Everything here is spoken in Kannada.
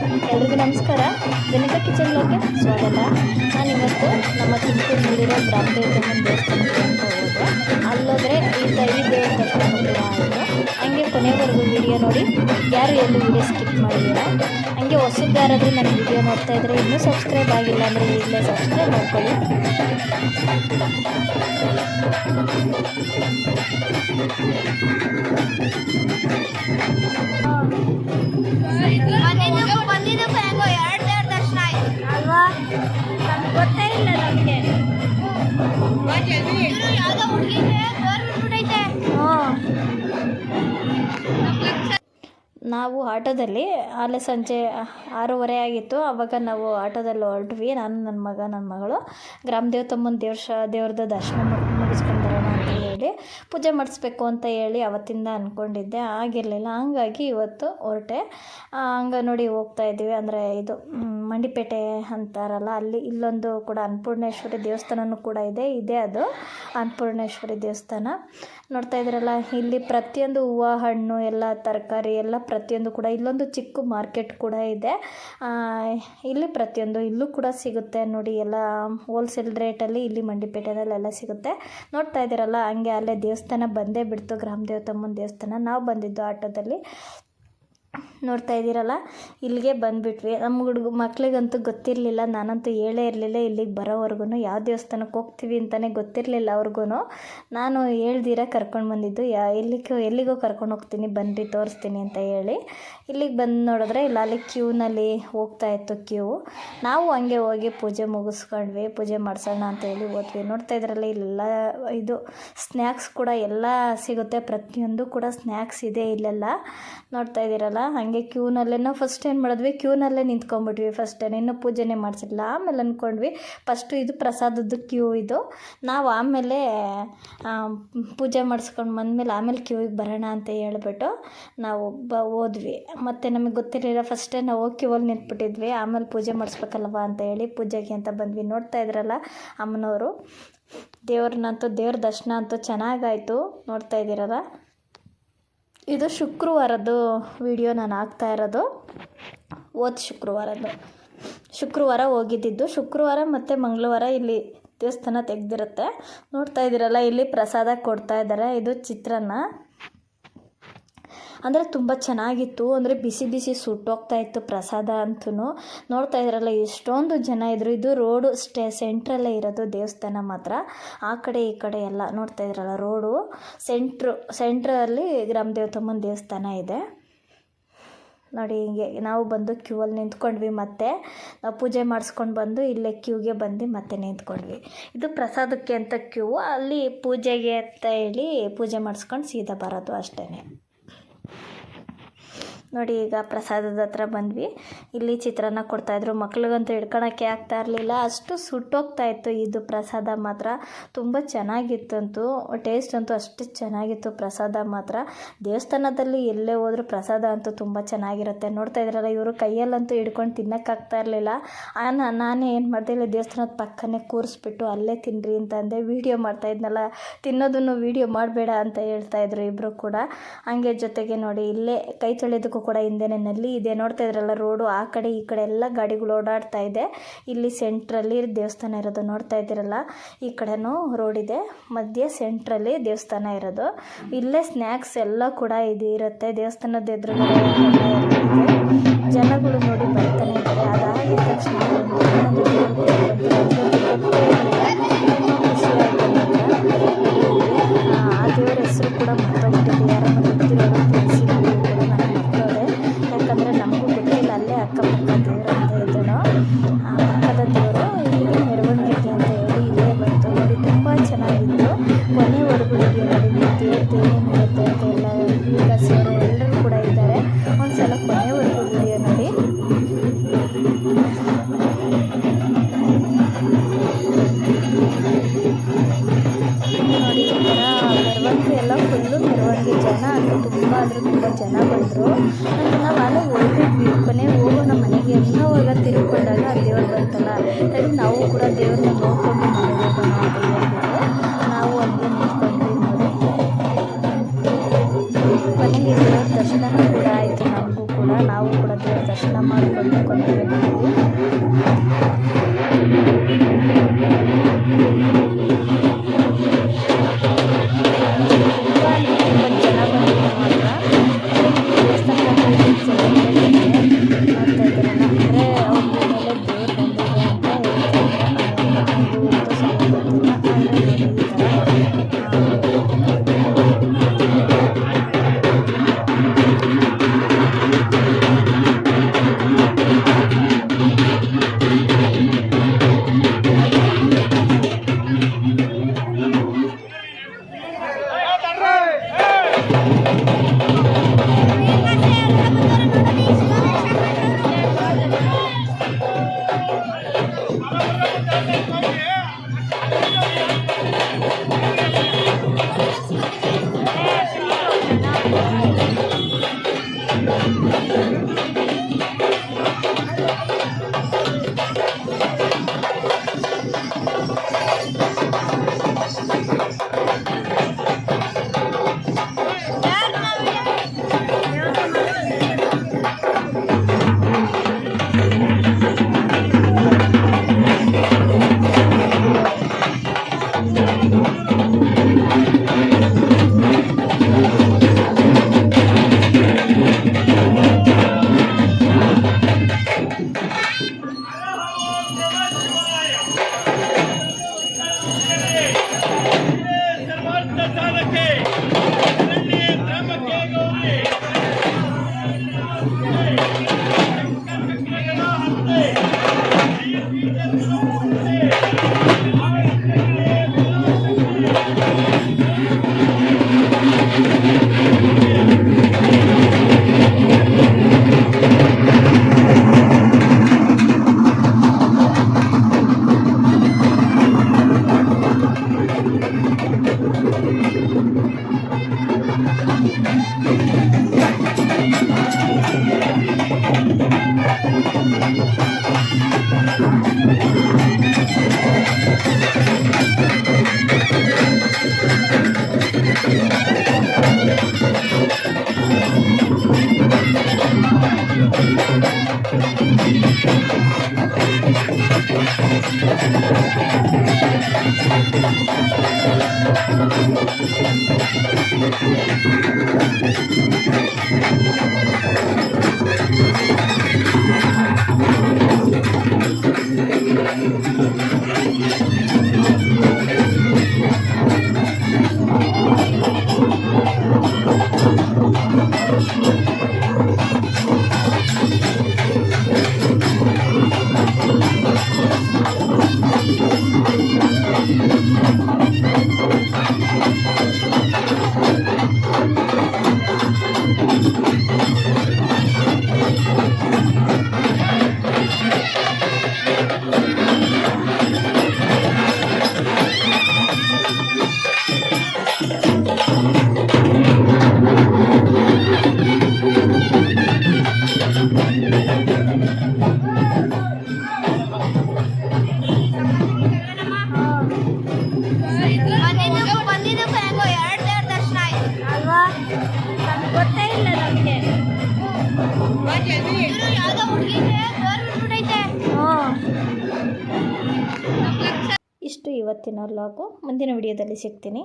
ಎಲ್ರಿಗೂ ನಮಸ್ಕಾರ. ಗಣಿತ ಕಿಚನ್ಲೋಗೆ ಸ್ವಾಗತ. ನಾನಿವತ್ತು ನಮ್ಮ ತುಮಕೂರಿನಲ್ಲಿರೋ ಗ್ರಾಮದೇವತಮ್ಮನ ದೇವಸ್ಥಾನಕ್ಕೆ ಅಂತ ಹೋದೆ. ಅಲ್ಲೋದ್ರೆ ಈ ತ ಈ ದೇವ್ರ ಕೊನೆವರೆಗೂ ವಿಡಿಯೋ ನೋಡಿ ಯಾರು ಎಲ್ಲೂ ವಿಡಿಯೋ ಸ್ಕಿಪ್ ಮಾಡಿಲ್ಲ. ಹಂಗೆ ಹೊಸದು ಯಾರಾದರೂ ನನ್ನ ವಿಡಿಯೋ ನೋಡ್ತಾ ಇದ್ದರೆ ಇನ್ನೂ ಸಬ್ಸ್ಕ್ರೈಬ್ ಆಗಿಲ್ಲ ಅಂದರೆ ಈಗಲೇ ಸಬ್ಸ್ಕ್ರೈಬ್ ಮಾಡ್ಕೊಳ್ಳಿ. ಗೊತ್ತೇ ಇಲ್ಲ ನಮಗೆ. ಯಾವ್ದೋ ಹುಡುಗಿಗೆ ನಾವು ಆಟೋದಲ್ಲಿ ಅಲ್ಲೇ ಸಂಜೆ ಆರೂವರೆ ಆಗಿತ್ತು. ಆವಾಗ ನಾವು ಆಟೋದಲ್ಲಿ ಹೊರಟ್ವಿ. ನಾನು, ನನ್ನ ಮಗ, ನನ್ನ ಮಗಳು. ಗ್ರಾಮ ದೇವತಮ್ಮನ ದೇವ್ರ ಶ ದರ್ಶನ ಮುಗಿಸ್ಕೊಂಡು ಬರೋಣ ಅಂತ ಹೇಳಿ ಪೂಜೆ ಮಾಡಿಸ್ಬೇಕು ಅಂತ ಹೇಳಿ ಅವತ್ತಿಂದ ಅಂದ್ಕೊಂಡಿದ್ದೆ ಆಗಿರಲಿಲ್ಲ. ಹಂಗಾಗಿ ಇವತ್ತು ಹೊರಟೆ. ಹಂಗೆ ನೋಡಿ ಹೋಗ್ತಾ ಇದ್ದೀವಿ. ಅಂದರೆ ಇದು ಮಂಡಿಪೇಟೆ ಅಂತಾರಲ್ಲ, ಅಲ್ಲಿ ಇಲ್ಲೊಂದು ಕೂಡ ಅನ್ನಪೂರ್ಣೇಶ್ವರಿ ದೇವಸ್ಥಾನವೂ ಕೂಡ ಇದೆ. ಇದೆ ಅದು. ಅನ್ನಪೂರ್ಣೇಶ್ವರಿ ದೇವಸ್ಥಾನ. ನೋಡ್ತಾ ಇದ್ದೀರಲ್ಲ, ಇಲ್ಲಿ ಪ್ರತಿಯೊಂದು ಹೂವು, ಹಣ್ಣು, ಎಲ್ಲ ತರಕಾರಿ, ಎಲ್ಲ ಪ್ರತಿಯೊಂದು ಕೂಡ ಇಲ್ಲೊಂದು ಚಿಕ್ಕ ಮಾರ್ಕೆಟ್ ಕೂಡ ಇದೆ. ಇಲ್ಲಿ ಪ್ರತಿಯೊಂದು ಇಲ್ಲೂ ಕೂಡ ಸಿಗುತ್ತೆ. ನೋಡಿ, ಎಲ್ಲ ಹೋಲ್ಸೇಲ್ ರೇಟಲ್ಲಿ ಇಲ್ಲಿ ಮಂಡಿಪೇಟೆಯಲ್ಲೆಲ್ಲ ಸಿಗುತ್ತೆ. ನೋಡ್ತಾ ಇದ್ದೀರಲ್ಲ, ಹಂಗೆ ಅಲ್ಲೇ ದೇವಸ್ಥಾನ ಬಂದೇ ಬಿಡ್ತು. ಗ್ರಾಮ ದೇವತಮ್ಮನ ದೇವಸ್ಥಾನ. ನಾವು ಬಂದಿದ್ದು ಆಟೋದಲ್ಲಿ. ನೋಡ್ತಾ ಇದ್ದೀರಲ್ಲ? ಇಲ್ಲಿಗೆ ಬಂದುಬಿಟ್ವಿ. ನಮ್ಮ ಹುಡುಗ, ಮಕ್ಳಿಗಂತೂ ಗೊತ್ತಿರಲಿಲ್ಲ. ನಾನಂತೂ ಹೇಳೇ ಇರಲಿಲ್ಲ ಇಲ್ಲಿಗೆ ಬರೋವರೆಗೂ ಯಾವ ದೇವಸ್ಥಾನಕ್ಕೆ ಹೋಗ್ತೀವಿ ಅಂತಲೇ ಗೊತ್ತಿರಲಿಲ್ಲ ಅವ್ರಿಗೂ ನಾನು ಹೇಳ್ದಿರ ಕರ್ಕೊಂಡು ಬಂದಿದ್ದು. ಯಾ ಎಲ್ಲಿಗೆ ಎಲ್ಲಿಗೋ ಕರ್ಕೊಂಡು ಹೋಗ್ತೀನಿ. ಬನ್ನಿರಿ ತೋರಿಸ್ತೀನಿ ಅಂತ ಹೇಳಿ. ಇಲ್ಲಿಗೆ ಬಂದು ನೋಡಿದ್ರೆ ಇಲ್ಲ, ಅಲ್ಲಿ ಕ್ಯೂನಲ್ಲಿ ಹೋಗ್ತಾ ಇತ್ತು ಕ್ಯೂ ನಾವು ಹಂಗೆ ಹೋಗಿ ಪೂಜೆ ಮುಗಿಸ್ಕೊಂಡ್ವಿ. ಪೂಜೆ ಮಾಡ್ಸೋಣ ಅಂತ ಹೇಳಿ ಹೋದ್ವಿ. ನೋಡ್ತಾ ಇದ್ರಲ್ಲ, ಇಲ್ಲೆಲ್ಲ ಇದು ಸ್ನ್ಯಾಕ್ಸ್ ಕೂಡ ಎಲ್ಲ ಸಿಗುತ್ತೆ. ಪ್ರತಿಯೊಂದು ಕೂಡ ಸ್ನ್ಯಾಕ್ಸ್ ಇದೆ ಇಲ್ಲೆಲ್ಲ. ನೋಡ್ತಾ ಇದ್ದೀರಲ್ಲ? ಹಾಗೆ ಕ್ಯೂನಲ್ಲೇ ನಾವು ಫಸ್ಟ್ ಏನು ಮಾಡಿದ್ವಿ ಕ್ಯೂನಲ್ಲೇ ನಿಂತ್ಕೊಂಡ್ಬಿಟ್ವಿ ಫಸ್ಟ್ ಇನ್ನೂ ಪೂಜೆನೇ ಮಾಡಿಸಿಲ್ಲ, ಆಮೇಲೆ ಅಂದ್ಕೊಂಡ್ವಿ ಫಸ್ಟು ಇದು ಪ್ರಸಾದದ್ದು ಕ್ಯೂ ಇದು. ನಾವು ಆಮೇಲೆ ಪೂಜೆ ಮಾಡಿಸ್ಕೊಂಡು ಬಂದಮೇಲೆ ಆಮೇಲೆ ಕ್ಯೂವಿಗೆ ಬರೋಣ ಅಂತ ಹೇಳ್ಬಿಟ್ಟು ನಾವು ಬ, ಹೋದ್ವಿ. ಮತ್ತು ನಮಗೆ ಗೊತ್ತಿರಲಿಲ್ಲ ಫಸ್ಟೇ ನಾವು ಕ್ಯೂವಲ್ಲಿ ನಿಂತ್ಬಿಟ್ಟಿದ್ವಿ. ಆಮೇಲೆ ಪೂಜೆ ಮಾಡಿಸ್ಬೇಕಲ್ವ ಅಂತ ಹೇಳಿ ಪೂಜೆಗೆ ಅಂತ ಬಂದ್ವಿ. ನೋಡ್ತಾ ಇದ್ರಲ್ಲ ಅಮ್ಮನವರು. ದೇವ್ರನ್ನಂತೂ ದೇವ್ರ ದರ್ಶನ ಅಂತೂ ಚೆನ್ನಾಗಾಯಿತು. ನೋಡ್ತಾ ಇದ್ದೀರಲ್ಲ? ಇದು ಶುಕ್ರವಾರದ್ದು ವಿಡಿಯೋ ನಾನು ಹಾಕ್ತಾ ಇರೋದು. ಓದ್ ಶುಕ್ರವಾರದ್ದು. ಶುಕ್ರವಾರ ಹೋಗಿದ್ದಿದ್ದು. ಶುಕ್ರವಾರ ಮತ್ತು ಮಂಗಳವಾರ ಇಲ್ಲಿ ದೇವಸ್ಥಾನ ತೆಗೆದಿರುತ್ತೆ. ನೋಡ್ತಾ ಇದ್ದೀರಲ್ಲ, ಇಲ್ಲಿ ಪ್ರಸಾದ ಕೊಡ್ತಾ ಇದ್ದಾರೆ. ಇದು ಚಿತ್ರಾನ್ನ. ಅಂದರೆ ತುಂಬ ಚೆನ್ನಾಗಿತ್ತು. ಅಂದರೆ ಬಿಸಿ ಬಿಸಿ ಸುಟ್ಟೋಗ್ತಾ ಇತ್ತು ಪ್ರಸಾದ ಅಂತೂ ನೋಡ್ತಾ ಇದ್ರಲ್ಲ, ಎಷ್ಟೊಂದು ಜನ ಇದ್ದರು ಇದು ರೋಡು ಸ್ಟೇ, ಸೆಂಟ್ರಲ್ಲೇ ಇರೋದು ದೇವಸ್ಥಾನ ಮಾತ್ರ. ಆ ಕಡೆ ಈ ಕಡೆ ಎಲ್ಲ ನೋಡ್ತಾ ಇದ್ರಲ್ಲ, ರೋಡು. ಸೆಂಟ್ರು, ಸೆಂಟ್ರಲ್ಲಿ ಗ್ರಾಮ ದೇವತಮ್ಮನ ದೇವಸ್ಥಾನ ಇದೆ. ನೋಡಿ ಹಿಂಗೆ, ನಾವು ಬಂದು ಕ್ಯೂವಲ್ಲಿ ನಿಂತ್ಕೊಂಡ್ವಿ ಮತ್ತೆ. ನಾವು ಪೂಜೆ ಮಾಡಿಸ್ಕೊಂಡು ಬಂದು ಇಲ್ಲೇ ಕ್ಯೂಗೆ ಬಂದು ಮತ್ತೆ ನಿಂತ್ಕೊಂಡ್ವಿ. ಇದು ಪ್ರಸಾದಕ್ಕೆ ಅಂತ ಕ್ಯೂ. ಅಲ್ಲಿ ಪೂಜೆಗೆ ಅಂತ ಹೇಳಿ ಪೂಜೆ ಮಾಡಿಸ್ಕೊಂಡು ಸೀದಾ ಬರೋದು ಅಷ್ಟೇ ನೋಡಿ, ಈಗ ಪ್ರಸಾದದ ಹತ್ರ ಬಂದ್ವಿ. ಇಲ್ಲಿ ಚಿತ್ರಾನ್ನ ಕೊಡ್ತಾಯಿದ್ರು ಮಕ್ಳಿಗಂತೂ ಹಿಡ್ಕೊಳಕ್ಕೆ ಆಗ್ತಾ ಇರಲಿಲ್ಲ. ಅಷ್ಟು ಸುಟ್ಟೋಗ್ತಾ ಇತ್ತು ಇದು ಪ್ರಸಾದ ಮಾತ್ರ. ತುಂಬ ಚೆನ್ನಾಗಿತ್ತಂತೂ. ಟೇಸ್ಟ್ ಅಂತೂ ಅಷ್ಟು ಚೆನ್ನಾಗಿತ್ತು ಪ್ರಸಾದ ಮಾತ್ರ. ದೇವಸ್ಥಾನದಲ್ಲಿ ಎಲ್ಲೇ ಹೋದರೂ ಪ್ರಸಾದ ಅಂತೂ ತುಂಬ ಚೆನ್ನಾಗಿರುತ್ತೆ. ನೋಡ್ತಾ ಇದ್ರಲ್ಲ, ಇವರು ಕೈಯಲ್ಲಂತೂ ಹಿಡ್ಕೊಂಡು ತಿನ್ನೋಕ್ಕಾಗ್ತಾ ಇರಲಿಲ್ಲ. ನಾನು ಏನು ಮಾಡಿದೆ, ಇಲ್ಲ ದೇವಸ್ಥಾನದ ಪಕ್ಕನೇ ಕೂರಿಸ್ಬಿಟ್ಟು ಅಲ್ಲೇ ತಿನ್ನಿರಿ ಅಂತಂದೆ ವೀಡಿಯೋ ಮಾಡ್ತಾ ಇದ್ನಲ್ಲ, ತಿನ್ನೋದನ್ನು ವೀಡಿಯೋ ಮಾಡಬೇಡ ಅಂತ ಹೇಳ್ತಾ ಇದ್ರು ಇಬ್ಬರು ಕೂಡ. ಹಂಗೆ ಜೊತೆಗೆ ನೋಡಿ, ಇಲ್ಲೇ ಕೈ ತೊಳೆಯೋದಕ್ಕೂ ಕೂಡ ಹಿಂದೆನೇ ನಲ್ಲಿ ಇದೆ. ನೋಡ್ತಾ ಇದ್ರಲ್ಲ, ರೋಡು ಆ ಕಡೆ ಈ ಕಡೆ ಎಲ್ಲ ಗಾಡಿಗಳು ಓಡಾಡ್ತಾ ಇದೆ. ಇಲ್ಲಿ ಸೆಂಟ್ರಲ್ಲಿ ದೇವಸ್ಥಾನ ಇರೋದು ನೋಡ್ತಾ ಇದ್ದೀರಲ್ಲ, ಈ ಕಡೆನೂ ರೋಡ್ ಇದೆ. ಮಧ್ಯೆ ಸೆಂಟ್ರಲ್ಲಿ ದೇವಸ್ಥಾನ ಇರೋದು. ಇಲ್ಲೇ ಸ್ನ್ಯಾಕ್ಸ್ ಎಲ್ಲ ಕೂಡ ಇದು, ಇರುತ್ತೆ. ದೇವಸ್ಥಾನದ ಎದುರುಗಡೆ ಜನಗಳು ನೋಡಿ ಬರ್ತಾನೆ ಇದ್ದಾರೆ. ಅದಾಗಿದ ತಕ್ಷಣ. ಆ ದೇವರ ಹೆಸರು ಕೂಡ ಮತ್ತೊಂದು ಯಾರನ್ನು ಗೊತ್ತಿರೋರು ತಿಳಿಸಿ ಈಗ ಎಲ್ಲರೂ ಕೂಡ ಇದ್ದಾರೆ. ಒಂದ್ಸಲ ಕೊನೆವರೆಗೂ ವಿಡಿಯೋ ನೋಡಿ. ನೋಡಿ ಎಲ್ಲ ಫುಲ್ಲು ಅದು ತುಂಬ ಅಂದರೆ ತುಂಬ ನಾವು ಕೊನೆ ಹೋಗೋಣ ಮನೆಗೆ ಅನ್ನೋವಾಗ ತಿರುಗ್ಕೊಂಡಾಗ ಆ ದೇವ್ರು ಬರ್ತಲ್ಲ ನಾವು ಕೂಡ ದೇವ್ರನ್ನ ದರ್ಶನ ಕೂಡ ಆಯಿತು ನಮಗೂ ಕೂಡ ನಾವು ಕೂಡ ದೇವ್ರ ದರ್ಶನ ಮಾಡಿಕೊಂಡು ಕೊನೆಗೆ なにそれ?」ಇವತ್ತಿನ ವ್ಲಾಗು ಮುಂದಿನ ವಿಡಿಯೋದಲ್ಲಿ ಸಿಗ್ತೀನಿ.